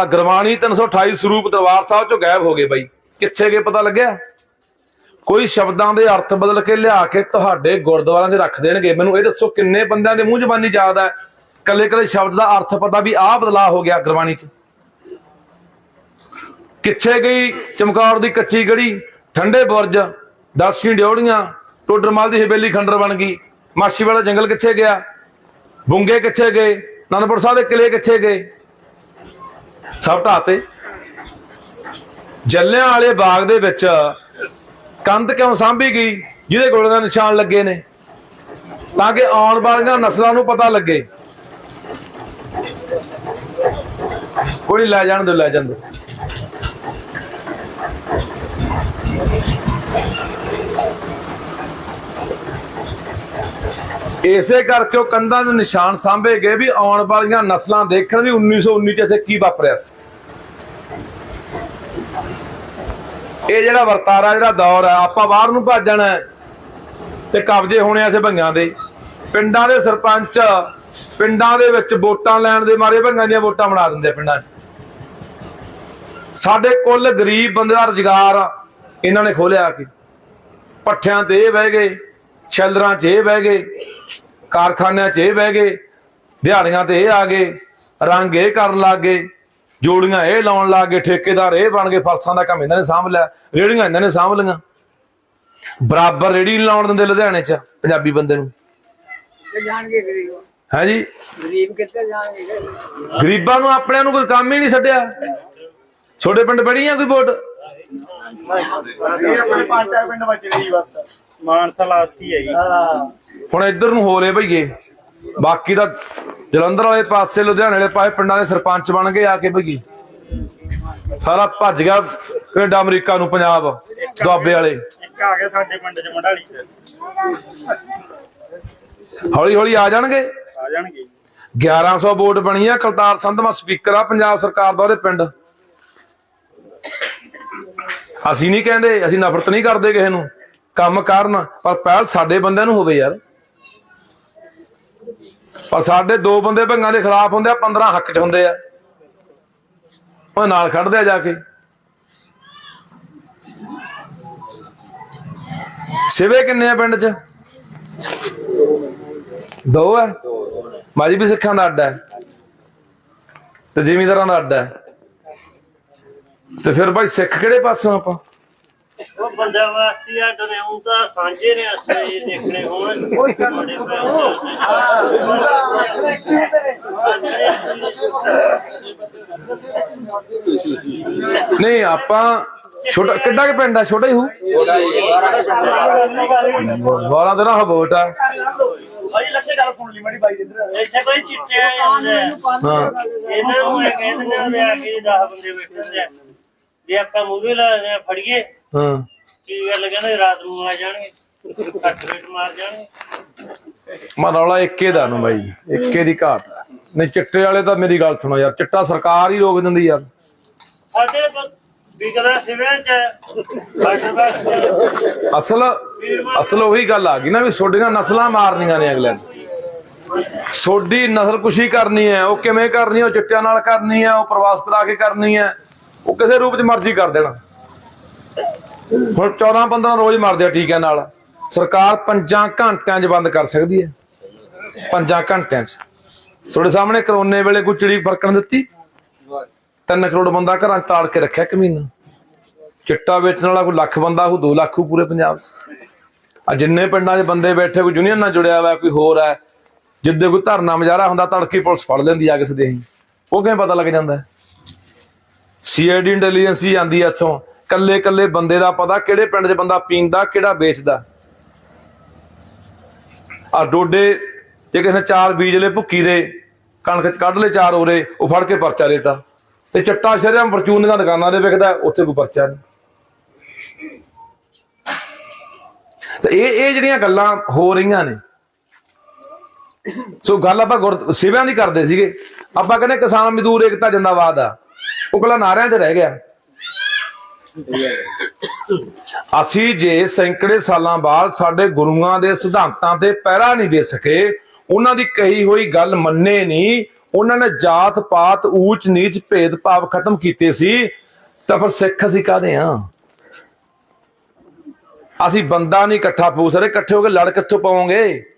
ਆਹ ਗੁਰਬਾਣੀ 328 ਸਰੂਪ ਦਰਬਾਰ ਸਾਹਿਬ ਚੋਂ ਗਾਇਬ ਹੋ ਗਏ ਬਾਈ। ਕਿੱਥੇ ਗਏ ਪਤਾ ਲੱਗਿਆ? ਕੋਈ ਸ਼ਬਦਾਂ ਦੇ ਅਰਥ ਬਦਲ ਕੇ ਲਿਆ ਕੇ ਤੁਹਾਡੇ ਗੁਰਦੁਆਰਿਆਂ 'ਚ ਰੱਖ ਦੇਣਗੇ। ਮੈਨੂੰ ਇਹ ਦੱਸੋ ਕਿੰਨੇ ਬੰਦਿਆਂ ਦੇ ਮੂੰਹ ਜ਼ਬਾਨੀ ਯਾਦ ਹੈ ਕੱਲੇ ਕੱਲੇ ਸ਼ਬਦ ਦਾ ਅਰਥ ਪਤਾ ਵੀ ਆਹ ਬਦਲਾਅ ਹੋ ਗਿਆ ਗੁਰਬਾਣੀ 'ਚ। ਕਿੱਥੇ ਗਈ ਚਮਕੌਰ ਦੀ ਕੱਚੀ ਗੜੀ? ਠੰਡੇ ਬੁਰਜ ਦਰਸ਼ਨੀ ਡਿਉੜੀਆਂ ਟੋਡਰਮਲ ਦੀ ਹਵੇਲੀ ਖੰਡਰ ਬਣ ਗਈ। ਮਾਛੀ ਵਾਲਾ ਜੰਗਲ ਕਿੱਥੇ ਗਿਆ? ਬੁੰਗੇ ਕਿੱਥੇ ਗਏ? ਅਨੰਦਪੁਰ ਸਾਹਿਬ ਦੇ ਕਿਲੇ ਕਿੱਥੇ ਗਏ? ਸਭ ਢਾਤੇ ਜੱਲਿਆਂ ਵਾਲੇ ਬਾਗ ਦੇ ਵਿੱਚ ਕੰਧ ਕਿਉਂ ਸਾਂਭੀ ਗਈ? ਜਿਹਦੇ ਗੋਲੇ ਦਾ ਨਿਸ਼ਾਨ ਲੱਗੇ ਨੇ। ਤਾਂ ਕਿ ਆਉਣ ਵਾਲੀਆਂ ਨਸਲਾਂ ਨੂੰ ਪਤਾ ਲੱਗੇ। ਕੋਈ ਲੈ ਜਾਣ ਦੋ, ਲੈ ਜਾਣ ਦੋ। ਇਸੇ ਕਰਕੇ ਉਹ ਕੰਧਾਂ ਦੇ ਨਿਸ਼ਾਨ ਸਾਂਭੇ ਗਏ ਵੀ ਆਉਣ ਵਾਲੀਆਂ ਨਸਲਾਂ ਦੇਖਣ ਵੀ 1919 ਚ ਇੱਥੇ ਕੀ ਵਾਪਰਿਆ ਸੀ। ਇਹ ਜਿਹੜਾ ਵਰਤਾਰਾ, ਜਿਹੜਾ ਦੌਰ ਹੈ, ਆਪਾਂ ਬਾਹਰ ਨੂੰ ਭੱਜਣਾ ਤੇ ਕਬਜ਼ੇ ਹੋਣੇ ਆ ਭੰਗਾਂ ਦੇ। ਪਿੰਡਾਂ ਦੇ ਸਰਪੰਚ ਪਿੰਡਾਂ ਦੇ ਵਿੱਚ ਵੋਟਾਂ ਲੈਣ ਦੇ ਮਾਰੇ ਭੰਗਾਂ ਦੀਆਂ ਵੋਟਾਂ ਬਣਾ ਦਿੰਦੇ ਪਿੰਡਾਂ 'ਚ। ਸਾਡੇ ਕੁੱਲ ਗਰੀਬ ਬੰਦੇ ਦਾ ਰੁਜ਼ਗਾਰ ਇਹਨਾਂ ਨੇ ਖੋਲਿਆ ਕਿ ਕੇ ਪੱਠਿਆਂ ਤੇ ਇਹ ਬਹਿ ਗਏ, ਛਲਰਾਂ 'ਚ ਇਹ ਬਹਿ ਗਏ ਕਾਰਖਾਨਿਆਂ 'ਚ ਇਹ ਬਹਿ ਗਏ ਦਿਹਾੜੀਆਂ ਤੇ ਇਹ ਆ ਗਏ ਰੰਗ ਇਹ ਕਰਨ ਲੱਗ ਗਏ ਜੋੜੀਆਂ ਇਹ ਲਾਉਣ ਲੱਗ ਗਏ ਠੇਕੇਦਾਰ ਇਹ ਬਣ ਗਏ ਫਰਸਾਂ ਦਾ ਕੰਮ ਇਹਨਾਂ ਨੇ ਸਾਂਭ ਲਿਆ ਰੇੜੀਆਂ ਇਹਨਾਂ ਨੇ ਸਾਂਭ ਲਈਆਂ। ਬਰਾਬਰ ਰੇੜੀ ਲਾਉਣ ਦਿੰਦੇ ਲੁਧਿਆਣੇ 'ਚ ਪੰਜਾਬੀ ਬੰਦੇ ਨੂੰ। ਜਾਣਗੇ ਗਰੀਬ? ਹੈ ਜੀ? ਗਰੀਬ ਕਿੱਥੇ ਜਾਣਗੇ? ਗਰੀਬਾਂ ਨੂੰ ਆਪਣਿਆਂ ਨੂੰ ਕੋਈ ਕੰਮ ਹੀ ਨਹੀਂ ਛੱਡਿਆ। ਛੋਟੇ ਪਿੰਡ ਬੜੀਆਂ ਕੋਈ ਵੋਟ? ਇਹ ਆਪਣੇ ਪੰਜ ਚਾਰ ਪਿੰਡ ਬਚ ਬਸ। ਮਾਨਸਾ ਲਾਸਟ ਹੀ ਹੈ ਜੀ। ਹੁਣ ਇੱਧਰ ਨੂੰ ਹੋ ਰਹੇ ਭਈਏ ਬਾਕੀ ਦਾ ਜਲੰਧਰ ਵਾਲੇ ਪਾਸੇ ਲੁਧਿਆਣੇ ਵਾਲੇ ਪਾਸੇ ਪਿੰਡਾਂ ਦੇ ਸਰਪੰਚ ਬਣ ਕੇ ਆ ਕੇ ਭਈਏ ਸਾਰਾ ਭੱਜ ਗਿਆ ਕੈਨੇਡਾ ਅਮਰੀਕਾ ਨੂੰ ਪੰਜਾਬ ਦੁਆਬੇ ਵਾਲੇ। ਇੱਕ ਆ ਗਿਆ ਸਾਡੇ ਪਿੰਡ ਚ ਮੰਡਾਲੀ ਚ। ਹੌਲੀ ਹੌਲੀ ਆ ਜਾਣਗੇ? ਆ ਜਾਣਗੇ 1100 ਵੋਟ ਬਣੀ ਆ ਕਲਤਾਰ ਸੰਧਮਾ ਸਪੀਕਰ ਆ ਪੰਜਾਬ ਸਰਕਾਰ ਦਾ ਉਹਦੇ ਪਿੰਡ। ਅਸੀਂ ਨਹੀਂ ਕਹਿੰਦੇ ਅਸੀਂ ਨਫ਼ਰਤ ਨਹੀਂ ਕਰਦੇ ਕਿਸੇ ਨੂੰ। ਕੰਮ ਕਰਨ, ਪਰ ਪਹਿਲ ਸਾਡੇ ਬੰਦਿਆਂ ਨੂੰ ਹੋਵੇ ਯਾਰ। ਪਰ ਸਾਡੇ ਦੋ ਬੰਦੇ ਭੰਗਾਂ ਦੇ ਖਿਲਾਫ ਹੁੰਦੇ ਆ 15 ਹੱਕ 'ਚ ਹੁੰਦੇ ਆ। ਉਹ ਨਾਲ ਖੜਦੇ ਆ ਜਾ ਕੇ। ਸਿਵੇ ਕਿੰਨੇ ਆ ਪਿੰਡ 'ਚ? ਦੋ ਹੈ ਮਾਜੀ ਵੀ ਸਿੱਖਾਂ ਦਾ ਅੱਡਾ ਹੈ। ਤੇ ਜ਼ਿਮੀਂਦਾਰਾਂ ਦਾ ਅੱਡਾ ਹੈ। ਤੇ ਫਿਰ ਭਾਈ ਸਿੱਖ ਕਿਹੜੇ ਪਾਸੋਂ ਆਪਾਂ? ਉਹ ਬੰਦਾ ਵਾਸਤੇ ਆ ਡਰੇ ਹੁਣ ਤਾਂ ਸਾਂਝੇ ਨੇ ਅਸਲੇ ਦੇਖਣੇ ਹੋਣ। ਬੜੇ ਨਹੀਂ ਆਪਾਂ ਛੋਟਾ ਕਿੱਡਾ ਕਿ ਪਿੰਡ ਆ? ਛੋਟਾ ਹੀ ਹੋ ਵਾਲਾ ਤੇ ਨਾ ਵੋਟ ਆ। ਭਾਈ ਲੱਗੇ ਗੱਲ ਸੁਣ ਲਈ ਮਾੜੀ ਬਾਈ ਦੇ ਇੱਧਰ। ਇੱਥੇ ਕੋਈ ਚਿੱਟੇ ਆ ਜਾਂਦੇ ਆ। ਹਾਂ। ਇਹਨਾਂ ਨੂੰ ਇਹ ਕਹਿੰਦੇ ਨੇ ਵੀ ਆ ਕੇ 10 ਬੰਦੇ ਬੈਠੇ ਹੁੰਦੇ ਆ ਜੇ ਆਪਾਂ ਮੂਵੀ ਲਾਦੇ ਆ ਫੜੀਏ। ਹਾਂ। ਕੀ ਗੱਲ ਕਹਿੰਦੇ ਰਾਤ ਨੂੰ ਆ ਜਾਣਗੇ ਕੱਟ ਰੇਟ ਮਾਰ ਜਾਣਗੇ? ਮਾ ਰੌਲਾ ਇੱਕੇ ਦਾ ਨੂੰ ਬਾਈ ਇੱਕੇ ਦੀ ਘਾਟ ਆ। ਨਹੀਂ ਚਿੱਟੇ ਵਾਲੇ ਤਾਂ ਮੇਰੀ ਗੱਲ ਸੁਣੋ ਯਾਰ ਚਿੱਟਾ ਸਰਕਾਰ ਹੀ ਰੋਕ ਦਿੰਦੀ ਯਾਰ। ਸਾਡੇ ਬ- ਵਿਕਦਾ ਸਿਵਿਆਂ ਚ ਬਸ ਬਸ ਅਸਲ ਅਸਲ ਉਹੀ ਗੱਲ ਆ ਗਈ ਨਾ ਵੀ ਛੋਡੀਆਂ ਨਸਲਾਂ ਮਾਰਨੀਆਂ ਨੇ ਅਗਲੇ ਨੇ। ਸੋਡੀ ਨਸਲ ਕੁਸ਼ੀ ਕਰਨੀ ਹੈ ਉਹ ਕਿਵੇਂ ਕਰਨੀ ਹੈ ਉਹ ਚਿੱਟਿਆਂ ਨਾਲ ਕਰਨੀ ਹੈ ਉਹ ਪ੍ਰਵਾਸ ਕਰਾ ਕੇ ਕਰਨੀ ਹੈ ਉਹ ਕਿਸੇ ਰੂਪ 'ਚ ਮਰਜ਼ੀ ਕਰ ਦੇਣਾ। ਹੁਣ 14 15 ਰੋਜ਼ ਮਰਦੇ ਆ ਟੀਕਿਆਂ ਨਾਲ। ਸਰਕਾਰ 5 ਘੰਟਿਆਂ 'ਚ ਬੰਦ ਕਰ ਸਕਦੀ ਹੈ। 5 ਘੰਟਿਆਂ 'ਚ। ਤੁਹਾਡੇ ਸਾਹਮਣੇ ਕਰੋਨੇ ਵੇਲੇ ਕੋਈ ਚਿੜੀ ਫਰਕਣ ਦਿੱਤੀ? 3 ਕਰੋੜ ਬੰਦਾ ਘਰਾਂ 'ਚ ਤਾੜ ਕੇ ਰੱਖਿਆ ਇੱਕ ਮਹੀਨਾ ਚਿੱਟਾ ਵੇਚਣ ਵਾਲਾ ਕੋਈ ਲੱਖ ਬੰਦਾ ਕੋਈ 2 ਲੱਖ ਹੋਊ ਪੂਰੇ ਪੰਜਾਬ 'ਚ। ਆ ਜਿੰਨੇ ਪਿੰਡਾਂ 'ਚ ਬੰਦੇ ਬੈਠੇ, ਕੋਈ ਯੂਨੀਅਨ ਨਾਲ ਜੁੜਿਆ ਹੋਇਆ, ਕੋਈ ਹੋਰ ਹੈ, ਜਿੱਦੇ ਕੋਈ ਧਰਨਾ ਮਜਾਰਾ ਹੁੰਦਾ, ਤੜਕੀ ਪੁਲਿਸ ਫੜ ਲੈਂਦੀ ਆ ਕਿਸੇ ਦੇ ਹੀ। ਉਹ ਕਿਵੇਂ ਪਤਾ ਲੱਗ ਜਾਂਦਾ? ਸੀਆਈਡੀ ਇੰਟੈਲੀਜੈਂਸ ਹੀ ਆਂਦੀ ਆ ਇੱਥੋਂ। ਕੱਲੇ ਕੱਲੇ ਬੰਦੇ ਦਾ ਪਤਾ ਕਿਹੜੇ ਪਿੰਡ 'ਚ ਬੰਦਾ ਪੀਂਦਾ, ਕਿਹੜਾ ਵੇਚਦਾ। ਆ ਡੋਡੇ ਜੇ ਕਿਸੇ ਨੇ ਚਾਰ ਬੀਜ ਲੈ ਭੁੱਕੀ ਦੇ, ਕਣਕ 'ਚ ਕੱਢ ਲੈ ਚਾਰ ਉਰੇ, ਉਹ ਫੜ ਕੇ ਪਰਚਾ ਦੇਤਾ ਤੇ ਚੱਟਾ ਸ਼ਰਿਆਂ ਪਰਚੂਨ ਦੀਆਂ ਦੁਕਾਨਾਂ ਦੇ ਵਿਕਦਾ, ਉੱਥੇ ਕੋਈ ਪਰਚਾ ਨਹੀਂ। ਤੇ ਇਹ ਇਹ ਜਿਹੜੀਆਂ ਗੱਲਾਂ ਹੋ ਰਹੀਆਂ ਨੇ, ਸੋ ਗੱਲ ਆਪਾਂ ਗੁਰ, ਸਿਵਿਆਂ ਦੀ ਕਰਦੇ ਸੀਗੇ। ਆਪਾਂ ਕਹਿੰਦੇ ਕਿਸਾਨ ਮਜ਼ਦੂਰ ਏਕਤਾ ਜਿੰਦਾਬਾਦ ਆ। ਉਹ ਕੱਲਾ ਨਾਰਿਆਂ 'ਚ ਰਹਿ ਗਿਆ। ਅਸੀਂ ਜੇ ਸੈਂਕੜੇ ਸਾਲਾਂ ਬਾਅਦ ਸਾਡੇ ਗੁਰੂਆਂ ਦੇ ਸਿਧਾਂਤਾਂ ਤੇ ਪਹਿਰਾ ਨਹੀਂ ਦੇ ਸਕੇ, ਉਹਨਾਂ ਦੀ ਕਹੀ ਹੋਈ ਗੱਲ ਮੰਨੇ ਨਹੀਂ, ਉਹਨਾਂ ਨੇ ਜਾਤ ਪਾਤ, ਊਚ ਨੀਚ ਭੇਦ ਭਾਵ ਖਤਮ ਕੀਤੇ ਸੀ, ਤਾਂ ਫਿਰ ਸਿੱਖ ਅਸੀਂ ਕਾਦੇ ਆ? ਅਸੀਂ ਬੰਦਾ ਨਹੀਂ ਇਕੱਠਾ ਪੂ ਸਾਰੇ ਇਕੱਠੇ ਹੋ ਕੇ ਲੜ ਕਿੱਥੋਂ ਪਾਵਾਂਗੇ?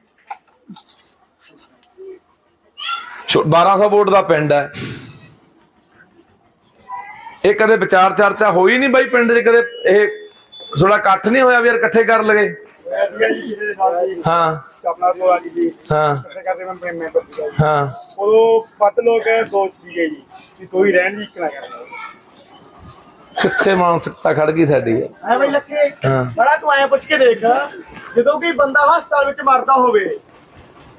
ਛੋ- 1200 ਵੋਟ ਦਾ ਪਿੰਡ ਹੈ। ਇਹ ਕਦੇ ਵਿਚਾਰ ਚਰਚਾ ਹੋਈ ਨਹੀਂ ਬਾਈ ਪਿੰਡ 'ਚ ਕਦੇ ਇਹ ਥੋੜਾ ਇਕੱਠ ਨਹੀਂ ਹੋਇਆ ਵੀ ਯਾਰ ਇਕੱਠੇ ਕਰ ਲਗੇ ਹਾਂ। ਹਾਂ। ਹਾਂ। ਉਦੋਂ ਪੱਤ ਲੋਕ ਦੋਸਤ ਸੀਗੇ ਜੀ ਕਿ ਕੋਈ ਰਹਿਣ ਦੀ ਇਕਣਾ ਕਰਦਾ ਕਿੱਥੇ ਮਾਨਸਿਕਤਾ ਖੜ ਗਈ ਸਾਡੀ। ਐ ਬਈ ਲੱਕੇ ਹਾਂ। ਬੜਾ ਤੂੰ ਐ ਪੁੱਛ ਕੇ ਦੇਖ ਜਦੋਂ ਕੋਈ ਬੰਦਾ ਹਸਪਤਾਲ ਵਿੱਚ ਮਰਦਾ ਹੋਵੇ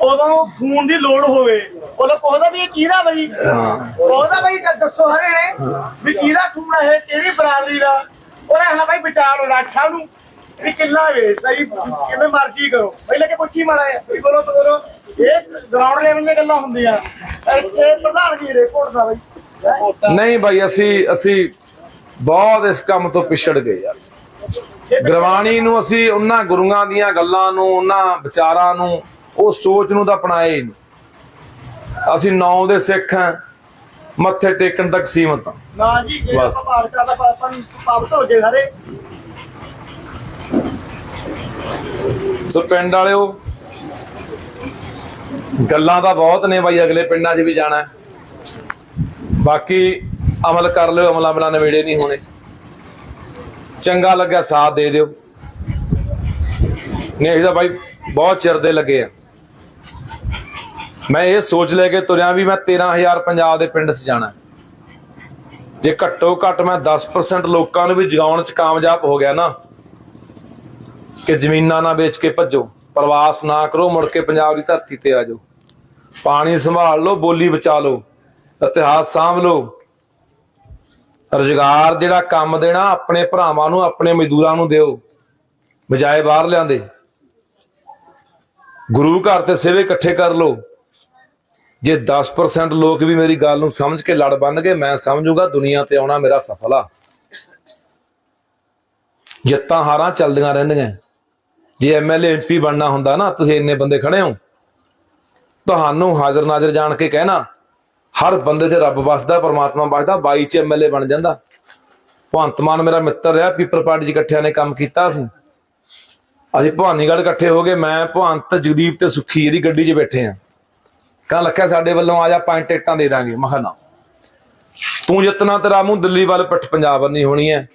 ਉਦੋਂ ਖੂਨ ਦੀ ਲੋੜ ਹੋਵੇ। ਉਦੋਂ ਕਹਿੰਦਾ ਵੀ ਇਹ ਕਿਹਦਾ ਬਈ? ਉਹਦਾ ਬਈ ਦੱਸੋ ਹਰੇ ਨੇ ਵੀ ਕਿਹਦਾ ਖੂਨ ਹੈ ਕਿਹੜੀ ਬਰਾਦਰੀ ਦਾ? ਉਹਨੇ ਹਾਂ ਬਈ ਡਾਕਟਰ ਸਾਹਿਬ ਨੂੰ। ਵੀ ਕਿੰਨਾ ਵੇਚਦਾ ਜੀ ਕਿਵੇਂ ਮਰਜ਼ੀ ਕਰੋ। ਬਈ ਲੱਗੇ ਪੁੱਛੀ ਮਾੜਾ ਹੈ ਵੀ ਬੋਲੋ ਬੋਲੋ ਇਹ ਗਰਾਊਂਡ ਲੈਵਲ ਦੀਆਂ ਗੱਲਾਂ ਹੁੰਦੀਆਂ। ਇੱਥੇ ਪ੍ਰਧਾਨ ਜੀ ਰਿਪੋਰਟ ਦਾ ਬਈ? ਨਹੀਂ ਬਾਈ ਅਸੀਂ ਅਸੀਂ ਬਹੁਤ ਇਸ ਕੰਮ ਤੋਂ ਪਿਛੜ ਗਏ ਯਾਰ। ਗੁਰਬਾਣੀ ਨੂੰ ਅਸੀਂ ਉਹਨਾਂ ਗੁਰੂਆਂ ਦੀਆਂ ਗੱਲਾਂ ਨੂੰ ਉਹਨਾਂ ਵਿਚਾਰਾਂ ਨੂੰ ਉਹ ਸੋਚ ਨੂੰ ਤਾਂ ਅਪਣਾਏ ਨਹੀਂ। ਅਸੀਂ ਨੌ ਦੇ ਸਿੱਖ ਹਾਂ ਮੱਥੇ ਟੇਕਣ ਤੱਕ ਸੀਮਤ ਹਾਂ। ਨਾ ਜੀ ਜੇ ਬਸ। ਭਾਰਤ ਦਾ ਹੋ ਸਾਰੇ। ਸੋ ਪਿੰਡ ਵਾਲਿਓ ਗੱਲਾਂ ਤਾਂ ਬਹੁਤ ਨੇ ਬਾਈ ਅਗਲੇ ਪਿੰਡਾਂ 'ਚ ਵੀ ਜਾਣਾ। ਹੈ। ਬਾਕੀ ਅਮਲ ਕਰ ਲਿਓ ਅਮਲਾ ਅਮਲਾ ਨਵੇੜੇ ਨਹੀਂ ਹੋਣੇ। ਚੰਗਾ ਲੱਗਿਆ ਸਾਥ ਦੇ ਦਿਓ। ਨਹੀਂ ਇਹਦਾ ਬਾਈ ਬਹੁਤ ਚਿਰ ਦੇ ਲੱਗੇ ਆ। ਮੈਂ ਇਹ ਸੋਚ ਲੈ ਕੇ ਤੁਰਿਆ ਵੀ ਮੈਂ 13000 ਪੰਜਾਬ ਦੇ ਪਿੰਡ 'ਚ ਜਾਣਾ। ਜੇ ਘੱਟੋ ਘੱਟ ਮੈਂ 10% ਲੋਕਾਂ ਨੂੰ ਵੀ ਜਗਾਉਣ 'ਚ ਕਾਮਯਾਬ ਹੋ ਗਿਆ ਨਾ, ਕਿ ਜ਼ਮੀਨਾਂ ਨਾ ਵੇਚ ਕੇ ਭੱਜੋ, ਪ੍ਰਵਾਸ ਨਾ ਕਰੋ, ਮੁੜ ਕੇ ਪੰਜਾਬ ਦੀ ਧਰਤੀ ਤੇ ਆ ਜਾਓ। ਪਾਣੀ ਸੰਭਾਲ ਲਓ, ਬੋਲੀ ਬਚਾ ਲਓ, ਇਤਿਹਾਸ ਸਾਂਭ ਲਓ। ਰੁਜ਼ਗਾਰ ਜਿਹੜਾ ਕੰਮ ਦੇਣਾ, ਆਪਣੇ ਭਰਾਵਾਂ ਨੂੰ, ਆਪਣੇ ਮਜ਼ਦੂਰਾਂ ਨੂੰ ਦਿਓ, ਬਜਾਏ ਬਾਹਰ ਲਿਆਂਦੇ। ਗੁਰੂ ਘਰ ਤੇ ਸੇਵੇ ਇਕੱਠੇ ਕਰ ਲਓ। ਜੇ 10% ਲੋਕ ਵੀ ਮੇਰੀ ਗੱਲ ਨੂੰ ਸਮਝ ਕੇ ਲੜ ਬੰਨ ਗਏ ਮੈਂ ਸਮਝੂਗਾ ਦੁਨੀਆ ਤੇ ਆਉਣਾ ਮੇਰਾ ਸਫਲ। ਆ ਜਿੱਤਾਂ ਹਾਰਾਂ ਚੱਲਦੀਆਂ ਰਹਿੰਦੀਆਂ। ਜੇ ਐਮਐਲਏ ਐਮਪੀ ਬਣਨਾ ਹੁੰਦਾ ਨਾ, ਤੁਸੀਂ ਇੰਨੇ ਬੰਦੇ ਖੜੇ ਹੋ। ਤੁਹਾਨੂੰ ਹਾਜ਼ਰ ਨਾਜ਼ਰ ਜਾਣ ਕੇ ਕਹਿਣਾ, ਹਰ ਬੰਦੇ 'ਚ ਰੱਬ ਵਸਦਾ, ਪਰਮਾਤਮਾ ਵਸਦਾ 22 ਚ ਐਮਐਲਏ ਬਣ ਜਾਂਦਾ। ਭਗਵੰਤ ਮਾਨ ਮੇਰਾ ਮਿੱਤਰ ਰਿਹਾ, ਪੀਪਲ ਪਾਰਟੀ 'ਚ ਇਕੱਠਿਆਂ ਨੇ ਕੰਮ ਕੀਤਾ ਸੀ। ਅਸੀਂ ਭਵਾਨੀਗੜ੍ਹ ਇਕੱਠੇ ਹੋ ਗਏ, ਮੈਂ, ਭਵੰਤ, ਜਗਦੀਪ ਤੇ ਸੁਖੀ ਇਹਦੀ ਗੱਡੀ 'ਚ ਬੈਠੇ ਆ ਕਹਿੰਦਾ ਲੱਖਿਆ ਸਾਡੇ ਵੱਲੋਂ ਆ ਜਾ ਪੰਜ ਟਿਕਟਾਂ ਦੇ ਦਾਂਗੇ। ਮੈਂ ਕਿਹਾ ਨਾ। ਤੂੰ ਜਿੱਤਣਾ ਤੇਰਾ ਮੂੰਹ ਦਿੱਲੀ ਵੱਲ ਪਿੱਠ ਪੰਜਾਬ ਨਹੀਂ ਹੋਣੀ ਹੈ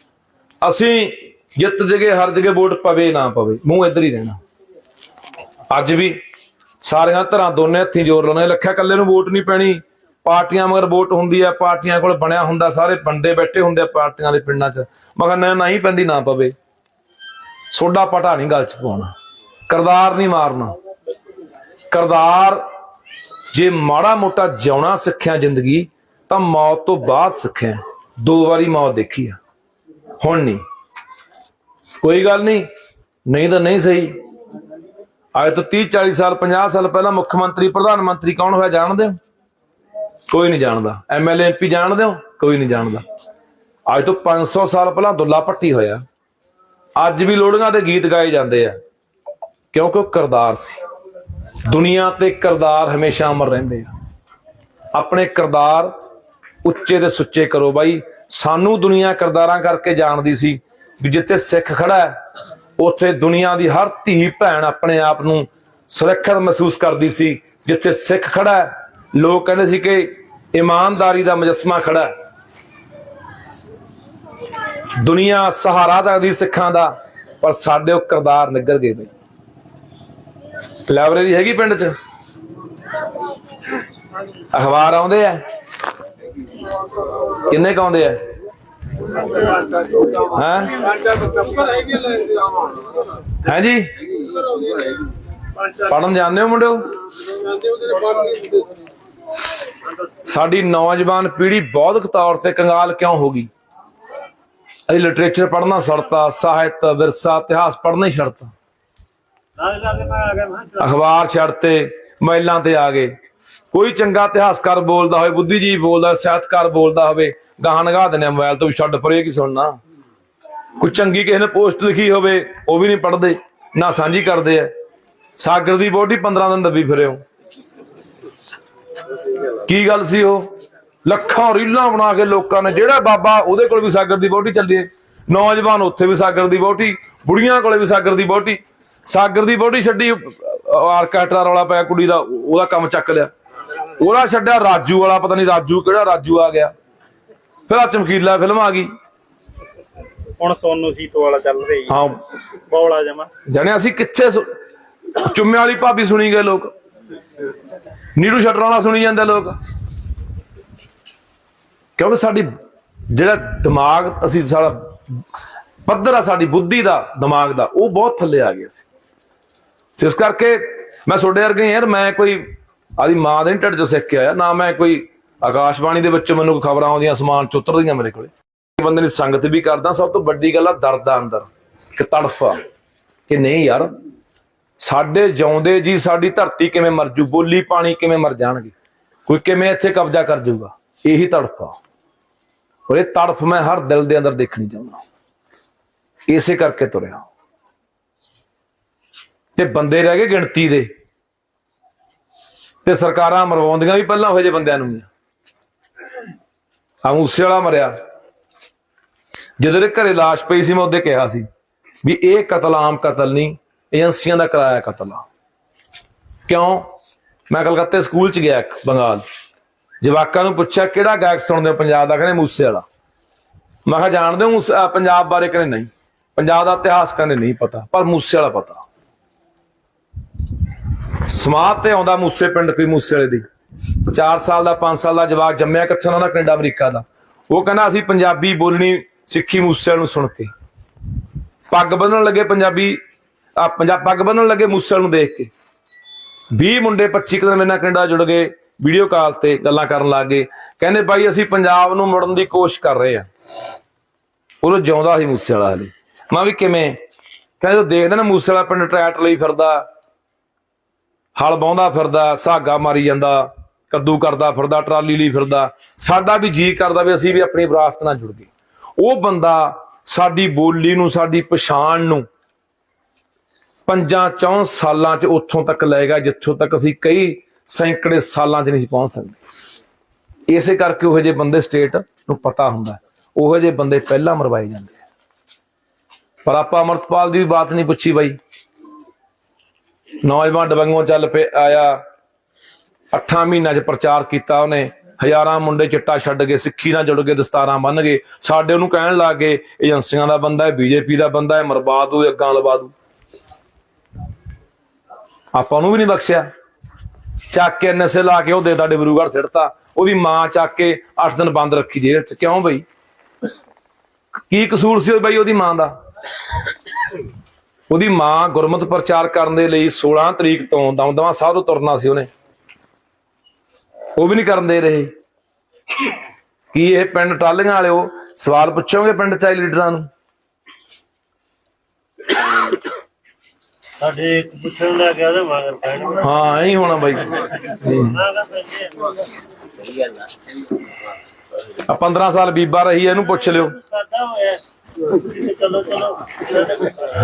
ਅਸੀਂ ਜਿੱਤ ਜਗੇ, ਹਰ ਜਗੇ ਵੋਟ ਪਵੇ ਨਾ ਪਵੇ, ਮੂੰਹ ਇੱਧਰ ਹੀ ਰਹਿਣਾ। ਅੱਜ ਵੀ ਸਾਰੀਆਂ ਧਰਾਂ ਦੋਨੇ ਹੱਥੀਂ ਜ਼ੋਰ ਲਾਉਣੇ ਲੱਖਿਆ ਕੱਲੇ ਨੂੰ ਵੋਟ ਨਹੀਂ ਪੈਣੀ। ਪਾਰਟੀਆਂ ਮਗਰ ਵੋਟ ਹੁੰਦੀ ਆ ਪਾਰਟੀਆਂ ਕੋਲ ਬਣਿਆ ਹੁੰਦਾ, ਸਾਰੇ ਬੰਦੇ ਬੈਠੇ ਹੁੰਦੇ ਆ ਪਾਰਟੀਆਂ ਦੇ ਪਿੰਡਾਂ 'ਚ। ਮਗਰ ਨਾ ਨਹੀਂ ਪੈਂਦੀ, ਨਾ ਪਵੇ। ਸੋਡਾ ਪਟਾ ਨਹੀਂ ਗੱਲ 'ਚ ਪਾਉਣਾ। ਕਰਦਾਰ ਨਹੀਂ ਮਾਰਨਾ। ਕਰਦਾਰ ਜੇ ਮਾੜਾ ਮੋਟਾ ਜਿਉਣਾ ਸਿੱਖਿਆ ਜ਼ਿੰਦਗੀ, ਤਾਂ ਮੌਤ ਤੋਂ ਬਾਅਦ ਸਿੱਖਿਆ। ਦੋ ਵਾਰੀ ਮੌਤ ਦੇਖੀ ਆ। ਹੁਣ ਨਹੀਂ। ਕੋਈ ਗੱਲ ਨਹੀਂ। ਨਹੀਂ ਤਾਂ ਨਹੀਂ ਸਹੀ। ਅੱਜ ਤੋਂ 30 40 ਸਾਲ 50 ਸਾਲ ਪਹਿਲਾਂ ਮੁੱਖ ਮੰਤਰੀ, ਪ੍ਰਧਾਨ ਮੰਤਰੀ ਕੌਣ ਹੋਇਆ ਜਾਣਦੇ ਹੋ? ਕੋਈ ਨਹੀਂ ਜਾਣਦਾ। ਐਮਐਲਏ ਐਮਪੀ ਜਾਣਦੇ ਹੋ? ਕੋਈ ਨਹੀਂ ਜਾਣਦਾ। ਅੱਜ ਤੋਂ 500 ਸਾਲ ਪਹਿਲਾਂ ਦੁੱਲਾ ਭੱਟੀ ਹੋਇਆ। ਅੱਜ ਵੀ ਲੋੜੀਆਂ ਦੇ ਗੀਤ ਗਾਏ ਜਾਂਦੇ ਆ। ਕਿਉਂਕਿ ਉਹ ਕਰਦਾਰ ਸੀ। ਦੁਨੀਆ ਤੇ ਕਰਦਾਰ ਹਮੇਸ਼ਾ ਅਮਰ ਰਹਿੰਦੇ ਆ। ਆਪਣੇ ਕਰਦਾਰ ਉੱਚੇ ਤੇ ਸੁੱਚੇ ਕਰੋ ਬਾਈ। ਸਾਨੂੰ ਦੁਨੀਆ ਕਰਦਾਰਾਂ ਕਰਕੇ ਜਾਣਦੀ ਸੀ ਵੀ ਜਿੱਥੇ ਸਿੱਖ ਖੜਾ ਹੈ, ਉੱਥੇ ਦੁਨੀਆ ਦੀ ਹਰ ਧੀ ਭੈਣ ਆਪਣੇ ਆਪ ਨੂੰ ਸੁਰੱਖਿਅਤ ਮਹਿਸੂਸ ਕਰਦੀ ਸੀ। ਜਿੱਥੇ ਸਿੱਖ ਖੜਾ ਹੈ, ਲੋਕ ਕਹਿੰਦੇ ਸੀ ਕਿ ਇਮਾਨਦਾਰੀ ਦਾ ਮੁਜੱਸਮਾ ਖੜਾ ਹੈ। ਦੁਨੀਆ ਸਹਾਰਾ ਤੱਕਦੀ ਸਿੱਖਾਂ ਦਾ, ਪਰ ਸਾਡੇ ਉਹ ਕਰਦਾਰ ਨਿੱਗਰ ਗਏ ਬਈ। ਲਾਇਬ੍ਰੇਰੀ ਹੈਗੀ ਪਿੰਡ 'ਚ? ਅਖਬਾਰ ਆਉਂਦੇ ਆ? ਕਿੰਨੇ ਕ ਆਉਂਦੇ ਆ? ਹਾਂ? ਹੈ ਜੀ? ਪੜਨ ਜਾਂਦੇ ਹੋ ਮੁੰਡਿਓ? ਸਾਡੀ ਨੌਜਵਾਨ ਪੀੜ੍ਹੀ ਬੌਧਿਕ ਤੌਰ ਤੇ ਕੰਗਾਲ ਕਿਉਂ ਹੋ ਗਈ? ਅਸੀਂ ਲਿਟਰੇਚਰ ਪੜ੍ਹਨਾ ਛੱਡਤਾ ਸਾਹਿਤ, ਵਿਰਸਾ, ਇਤਿਹਾਸ ਪੜਨਾ ਹੀ ਛੱਡਤਾ ਅਖਬਾਰ ਛੱਡ ਤੇ ਮੈਂ ਤੇ ਆ ਗਏ। ਕੋਈ ਚੰਗਾ ਇਤਿਹਾਸਕਾਰ ਬੋਲਦਾ ਹੋਵੇ, ਬੁੱਧੀਜੀਵੀ ਬੋਲਦਾ ਸਾਹਿਤਕਾਰ ਬੋਲਦਾ ਹੋਵੇ, ਗਾਹਾਂ ਨਗਾ ਦਿੰਦੇ ਆ ਮੋਬਾਈਲ ਤੋਂ ਵੀ ਛੱਡ ਪਰੇ ਕੀ ਸੁਣਨਾ। ਕੋਈ ਚੰਗੀ ਕਿਸੇ ਨੇ ਪੋਸਟ ਲਿਖੀ ਹੋਵੇ, ਉਹ ਵੀ ਨਹੀਂ ਪੜ੍ਹਦੇ, ਨਾ ਸਾਂਝੀ ਕਰਦੇ ਆ। ਸਾਗਰ ਦੀ ਬੋਡੀ 15 ਦਿਨ ਦੱਬੀ ਫਿਰਿਓ ਕੀ ਗੱਲ ਸੀ ਉਹ? ਲੱਖਾਂ ਰੀਲਾਂ ਬਣਾ ਕੇ ਲੋਕਾਂ ਨੇ, ਜਿਹੜਾ ਬਾਬਾ ਉਹਦੇ ਕੋਲ ਵੀ ਸਾਗਰ ਦੀ ਬੋਟੀ ਚੱਲੀ ਨੌਜਵਾਨ ਉੱਥੇ ਵੀ ਸਾਗਰ ਦੀ ਬੋਟੀ ਬੁੜੀਆਂ ਕੋਲੇ ਵੀ ਸਾਗਰ ਦੀ ਬੋਟੀ ਸਾਗਰ ਦੀ ਬੋਟੀ ਛੱਡੀ ਆਰਕੈਸਟਰਾ ਰੌਲਾ ਪਿਆ ਕੁੜੀ ਦਾ ਉਹਦਾ ਕੰਮ ਚੱਕ ਲਿਆ। ਉਹਦਾ ਛੱਡਿਆ ਰਾਜੂ ਵਾਲਾ ਪਤਾ ਨਹੀਂ ਰਾਜੂ ਕਿਹੜਾ ਰਾਜੂ ਆ ਗਿਆ। ਫਿਰ ਆ ਚਮਕੀਲਾ ਫਿਲਮ ਆ ਗਈ। ਹੁਣ ਸੋਨੂ ਸੀਤੋ ਵਾਲਾ ਚੱਲ ਰਹੀ ਹਾਂ। ਬੌਲਾ ਜਮਾ। ਜਾਣੇ ਅਸੀਂ ਕਿੱਥੇ ਚੁੰਮੇ ਵਾਲੀ ਭਾਬੀ ਸੁਣੀ ਗਏ ਲੋਕ। ਨੀੜੂ ਸ਼ਟਰ ਵਾਲਾ ਸੁਣੀ ਜਾਂਦੇ ਲੋਕ। ਕਿਉਂਕਿ ਸਾਡੀ ਜਿਹੜਾ ਦਿਮਾਗ ਅਸੀਂ ਸਾਡਾ ਪੱਧਰ ਆ ਸਾਡੀ ਬੁੱਧੀ ਦਾ ਦਿਮਾਗ ਦਾ ਉਹ ਬਹੁਤ ਥੱਲੇ ਆ ਗਿਆ ਸੋ। ਇਸ ਕਰਕੇ ਮੈਂ ਤੁਹਾਡੇ ਵਰਗੇ ਯਾਰ, ਮੈਂ ਕੋਈ ਆਦੀ ਮਾਂ ਦੇ ਨੀ ਢਿੱਡ ਚੋਂ ਸਿੱਖ ਕੇ ਆਇਆ, ਨਾ ਮੈਂ ਕੋਈ ਆਕਾਸ਼ਬਾਣੀ ਦੇ ਵਿੱਚੋਂ ਮੈਨੂੰ ਖਬਰਾਂ ਆਉਂਦੀਆਂ ਅਸਮਾਨ ਚ ਉਤਰਦੀਆਂ ਮੇਰੇ ਕੋਲੇ। ਬੰਦੇ ਦੀ ਸੰਗਤ ਵੀ ਕਰਦਾ, ਸਭ ਤੋਂ ਵੱਡੀ ਗੱਲ ਆ ਦਰਦ ਆ ਅੰਦਰ ਕਿ ਤੜਫ ਆ। ਕਿ ਨਹੀਂ ਯਾਰ, ਸਾਡੇ ਜਿਉਂਦੇ ਜੀ ਸਾਡੀ ਧਰਤੀ ਕਿਵੇਂ ਮਰ ਜੂ, ਬੋਲੀ ਪਾਣੀ ਕਿਵੇਂ ਮਰ ਜਾਣਗੇ, ਕੋਈ ਕਿਵੇਂ ਇੱਥੇ ਕਬਜ਼ਾ ਕਰ ਜਾਊਗਾ ਇਹੀ ਤੜਫ ਆ। ਔਰ ਇਹ ਤੜਫ ਮੈਂ ਹਰ ਦਿਲ ਦੇ ਅੰਦਰ ਦੇਖਣੀ ਚਾਹੁੰਦਾ। ਇਸੇ ਕਰਕੇ ਤੁਰਿਆ। ਤੇ ਬੰਦੇ ਰਹਿ ਗਏ ਗਿਣਤੀ ਦੇ। ਤੇ ਸਰਕਾਰਾਂ ਮਰਵਾਉਂਦੀਆਂ ਵੀ ਪਹਿਲਾਂ ਹੋਏ ਜੇ ਬੰਦਿਆਂ ਨੂੰ। ਆ ਮੂਸੇ ਵਾਲਾ ਮਰਿਆ। ਜਦੋਂ ਦੇ ਘਰੇ ਲਾਸ਼ ਪਈ ਸੀ, ਮੈਂ ਉਹਦੇ ਕਿਹਾ ਸੀ ਵੀ ਇਹ ਕਤਲ ਆਮ ਕਤਲ ਨਹੀਂ, ਏਜੰਸੀਆਂ ਦਾ ਕਰਾਇਆ ਕਤਲ ਆ। ਕਿਉਂ? ਮੈਂ ਕਲਕੱਤੇ ਸਕੂਲ ਚ ਗਿਆ ਬੰਗਾਲ। ਜਵਾਕਾਂ ਨੂੰ ਪੁੱਛਿਆ, ਕਿਹੜਾ ਗਾਇਕ ਸੁਣਦੇ ਹੋ ਪੰਜਾਬ ਦਾ? ਕਹਿੰਦੇ ਮੂਸੇ ਵਾਲਾ। ਮੈਂ ਕਿਹਾ, ਜਾਣਦੇ ਹੋ ਮੂਸੇ- ਪੰਜਾਬ ਬਾਰੇ? ਕਹਿੰਦੇ ਨਹੀਂ। ਪੰਜਾਬ ਦਾ ਇਤਿਹਾਸ ਕਹਿੰਦੇ ਨਹੀਂ ਪਤਾ, ਪਰ ਮੂਸੇ ਵਾਲਾ ਪਤਾ। ਸਮਾਧ ਤੇ ਆਉਂਦਾ ਮੂਸੇ ਪਿੰਡ ਕੋਈ ਮੂਸੇ ਵਾਲੇ ਦੀ। 4 ਸਾਲ ਦਾ 5 ਸਾਲ ਦਾ ਜਵਾਕ ਜੰਮਿਆ ਕਿੱਥੋਂ ਨਾ ਕੈਨੇਡਾ, ਅਮਰੀਕਾ ਦਾ। ਉਹ ਕਹਿੰਦਾ ਅਸੀਂ ਪੰਜਾਬੀ ਬੋਲਣੀ ਸਿੱਖੀ ਮੂਸੇ ਨੂੰ ਸੁਣ ਕੇ। ਪੱਗ ਬੰਨਣ ਲੱਗੇ ਪੰਜਾਬੀ, ਆ ਪੰਜਾਬ ਪੱਗ ਬੰਨਣ ਲੱਗੇ ਮੂਸੇ ਨੂੰ ਦੇਖ ਕੇ। 20 ਮੁੰਡੇ 25 ਕੁ ਦਿਨ ਮੇਰੇ ਨਾਲ ਕੈਨੇਡਾ ਜੁੜ ਗਏ, ਵੀਡੀਓ ਕਾਲ ਤੇ ਗੱਲਾਂ ਕਰਨ ਲੱਗ ਗਏ। ਕਹਿੰਦੇ ਬਾਈ ਅਸੀਂ ਪੰਜਾਬ ਨੂੰ ਮੁੜਨ ਦੀ ਕੋਸ਼ਿਸ਼ ਕਰ ਰਹੇ ਆ ਉਹ ਜਿਉਂਦਾ ਸੀ ਮੂਸੇ ਵਾਲਾ ਹਲੇ। ਮੈਂ ਵੀ ਕਿਵੇਂ? ਕਹਿੰਦੇ ਤੂੰ ਦੇਖਦਾ ਨਾ ਮੂਸੇ ਵਾਲਾ ਪਿੰਡ ਟਰੈਟ ਲਈ ਫਿਰਦਾ। ਹਲ ਬਾਉਂਦਾ ਫਿਰਦਾ, ਸਾਗਾ ਮਾਰੀ ਜਾਂਦਾ, ਕੱਦੂ ਕਰਦਾ ਫਿਰਦਾ, ਟਰਾਲੀ ਲਈ ਫਿਰਦਾ। ਸਾਡਾ ਵੀ ਜੀ ਕਰਦਾ ਵੀ ਅਸੀਂ ਵੀ ਆਪਣੀ ਵਿਰਾਸਤ ਨਾਲ ਜੁੜ ਗਏ। ਉਹ ਬੰਦਾ ਸਾਡੀ ਬੋਲੀ ਨੂੰ, ਸਾਡੀ ਪਛਾਣ ਨੂੰ ਪੰਜਾਂ ਚੌਂ ਸਾਲਾਂ ਚ ਉੱਥੋਂ ਤੱਕ ਲਏਗਾ ਜਿੱਥੋਂ ਤੱਕ ਅਸੀਂ ਕਈ ਸੈਂਕੜੇ ਸਾਲਾਂ ਚ ਨਹੀਂ ਸੀ ਪਹੁੰਚ ਸਕਦੇ। ਇਸੇ ਕਰਕੇ ਉਹ ਜਿਹੇ ਬੰਦੇ ਸਟੇਟ ਨੂੰ ਪਤਾ ਹੁੰਦਾ ਉਹ ਉਹੋ ਜਿਹੇ ਬੰਦੇ ਪਹਿਲਾਂ ਮਰਵਾਏ ਜਾਂਦੇ ਆ। ਪਰ ਆਪਾਂ ਅਮਰਤਪਾਲ ਦੀ ਵੀ ਬਾਤ ਨਹੀਂ ਪੁੱਛੀ ਬਾਈ। ਨੌਜਵਾਨ ਡਬੰਗੋਂ ਚੱਲ ਪਏ ਆਇਆ। ਅੱਠਾਂ ਮਹੀਨਿਆਂ 'ਚ ਪ੍ਰਚਾਰ ਕੀਤਾ ਉਹਨੇ। ਹਜ਼ਾਰਾਂ ਮੁੰਡੇ ਚਿੱਟਾ ਛੱਡ ਗਏ, ਸਿੱਖੀ ਨਾਲ ਜੁੜ ਗਏ, ਦਸਤਾਰਾਂ ਬੰਨ ਗਏ। ਸਾਡੇ ਉਹਨੂੰ ਕਹਿਣ ਲੱਗ ਗਏ, ਏਜੰਸੀਆਂ ਦਾ ਬੰਦਾ ਹੈ, ਬੀਜੇਪੀ ਦਾ ਬੰਦਾ ਹੈ ਮਰਵਾ ਦੂ ਅੱਗਾਂ ਲਵਾ ਦੂ। ਆਪਾਂ ਨੂੰ ਵੀ ਨਹੀਂ ਬਖਸ਼ਿਆ। ਚੱਕ ਕੇ ਨਸ਼ੇ ਲਾ ਕੇ ਉਹ ਦੇ ਤੁਹਾਡੇ ਬਰੂਗੜ ਸਿੱਟਤਾ ਉਹਦੀ ਮਾਂ ਚੱਕ ਕੇ 8 ਦਿਨ ਬੰਦ ਰੱਖੀ ਜੇਲ੍ਹ 'ਚ। ਕਿਉਂ ਬਈ? ਕੀ ਕਸੂਰ ਸੀ ਬਈ ਉਹਦੀ ਮਾਂ ਦਾ? ਉਹਦੀ ਮਾਂ ਗੁਰਮਤ ਪ੍ਰਚਾਰ ਕਰਨ ਦੇ ਲਈ 16 ਤਰੀਕ ਤੋਂ ਦਮਦਮਾ ਸਾਹਿਬ ਤੋਂ ਤੁਰਨਾ ਸੀ ਉਹਨੇ। ਉਹ ਵੀ ਨਹੀਂ ਕਰਨ ਦੇ ਰਹੇ। ਕੀ ਇਹ ਪਿੰਡ ਟਾਲੀਆਂ ਵਾਲਿਓ? ਸਵਾਲ ਪੁੱਛੋਗੇ ਪਿੰਡ ਚਾਈ ਲੀਡਰਾਂ ਨੂੰ? ਸਾਡੇ ਪੁੱਛਣ ਗਿਆ ਤੇ ਮਗਰ ਪੈਣ ਹਾਂ ਐਂ ਹੀ ਹੋਣਾ ਬਾਈ। ਕਿਹਾ ਆ 15 ਸਾਲ ਬੀਬਾ ਰਹੀ ਇਹਨੂੰ ਪੁੱਛ ਲਿਓ।